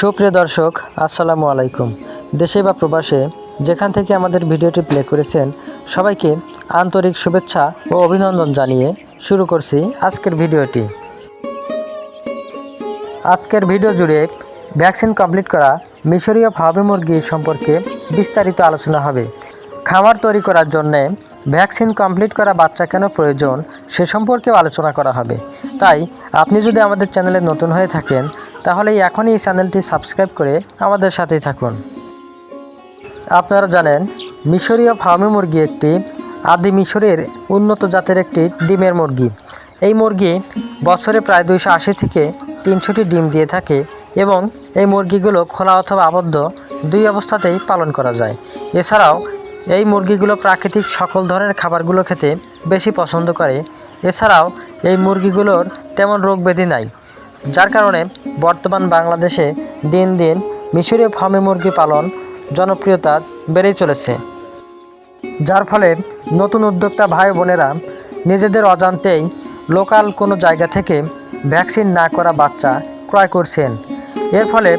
সুপ্রিয় দর্শক, আসসালামু আলাইকুম। দেশে বা প্রবাসে যেখান থেকে আমাদের ভিডিওটি প্লে করেছেন, সবাইকে আন্তরিক শুভেচ্ছা ও অভিনন্দন জানিয়ে শুরু করছি আজকের ভিডিওটি। আজকের ভিডিও জুড়ে ভ্যাকসিন কমপ্লিট করা মিশরীয় ফার্মি মুরগি সম্পর্কে বিস্তারিত আলোচনা হবে। খামার তৈরি করার জন্যে ভ্যাকসিন কমপ্লিট করা বাচ্চা কেন প্রয়োজন সে সম্পর্কেও আলোচনা করা হবে। তাই, আপনি যদি আমাদের চ্যানেলে নতুন হয়ে থাকেন, তাহলে এখনই এই চ্যানেলটি সাবস্ক্রাইব করে আমাদের সাথেই থাকুন। আপনারা জানেন, মিশরীয় ফার্মি মুরগি একটি আদি মিশরের উন্নত জাতের একটি ডিমের মুরগি। এই মুরগি বছরে প্রায় দুইশো আশি থেকে তিনশোটি ডিম দিয়ে থাকে এবং এই মুরগিগুলো খোলা অথবা আবদ্ধ দুই অবস্থাতেই পালন করা যায়। এছাড়াও এই মুরগিগুলো প্রাকৃতিক সকল ধরনের খাবারগুলো খেতে বেশি পছন্দ করে। এছাড়াও এই মুরগিগুলোর তেমন রোগ ব্যাধি নাই, যার কারণে বর্তমান বাংলাদেশে দিন দিন মিশরীয় ফার্মে মুরগি পালন জনপ্রিয়তা বেড়েই চলেছে। যার ফলে নতুন উদ্যোক্তা ভাই বোনেরা নিজেদের অজান্তেই লোকাল কোনো জায়গা থেকে ভ্যাকসিন না করা বাচ্চা ক্রয় করছেন। এর ফলে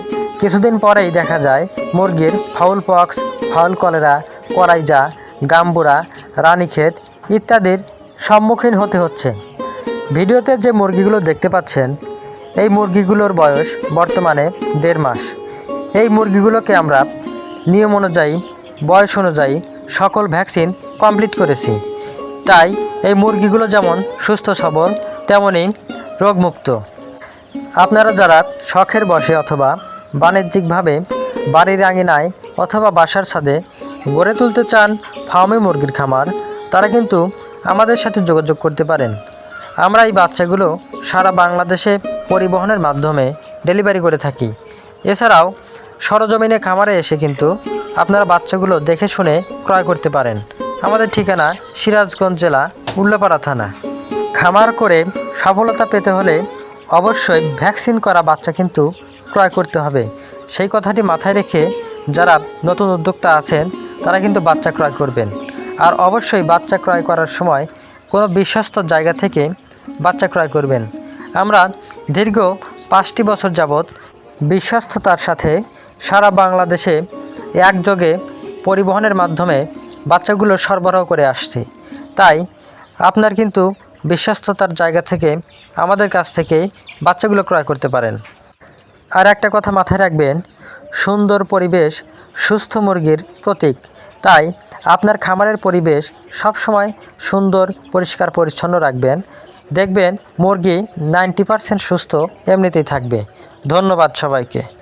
কিছুদিন পরেই দেখা যায় মুরগির fowl pox, fowl cholera coryza, Gumboro, Ranikhet ইত্যাদির সম্মুখীন হতে হচ্ছে। ভিডিওতে যে মুরগিগুলো দেখতে পাচ্ছেন, এই মুরগিগুলোর বয়স বর্তমানে দেড় মাস। এই মুরগিগুলোকে আমরা নিয়ম অনুযায়ী, বয়স অনুযায়ী সকল ভ্যাকসিন কমপ্লিট করেছি। তাই এই মুরগিগুলো যেমন সুস্থ, সবল তেমনই রোগমুক্ত। আপনারা যারা শখের বসে অথবা বাণিজ্যিকভাবে বাড়ির আঙিনায় অথবা বাসার ছাদে গড়ে তুলতে চান ফার্মে মুরগির খামার, তারা কিন্তু আমাদের সাথে যোগাযোগ করতে পারেন। আমরা এই বাচ্চাগুলো সারা বাংলাদেশে পরিবহনের মাধ্যমে ডেলিভারি করে থাকি। এছাড়াও সরজমিনে খামারে এসে কিন্তু আপনারা বাচ্চাগুলো দেখে শুনে ক্রয় করতে পারেন। আমাদের ঠিকানা সিরাজগঞ্জ জেলা, উল্লাপাড়া থানা। খামার করে সফলতা পেতে হলে অবশ্যই ভ্যাকসিন করা বাচ্চা কিন্তু ক্রয় করতে হবে। সেই কথাটি মাথায় রেখে যারা নতুন উদ্যোক্তা আছেন তারা কিন্তু বাচ্চা ক্রয় করবেন। আর অবশ্যই বাচ্চা ক্রয় করার সময় কোনো বিশ্বস্ত জায়গা থেকে বাচ্চা ক্রয় করবেন। আমরা দীর্ঘ পাঁচটি বছর যাবৎ বিশ্বস্ততার সাথে সারা বাংলাদেশে একযোগে পরিবহনের মাধ্যমে বাচ্চাগুলো সরবরাহ করে আসছি। তাই আপনার কিন্তু বিশ্বস্ততার জায়গা থেকে আমাদের কাছ থেকে বাচ্চাগুলো ক্রয় করতে পারেন। আর একটা কথা মাথায় রাখবেন, সুন্দর পরিবেশ, সুস্থ মুরগির প্রতীক। তাই আপনার খামারের পরিবেশ সবসময় সুন্দর, পরিষ্কার, পরিচ্ছন্ন রাখবেন। দেখবেন মুরগি নাইনটি পারসেন্ট সুস্থ, এমনিতেই থাকবে। ধন্যবাদ সবাইকে।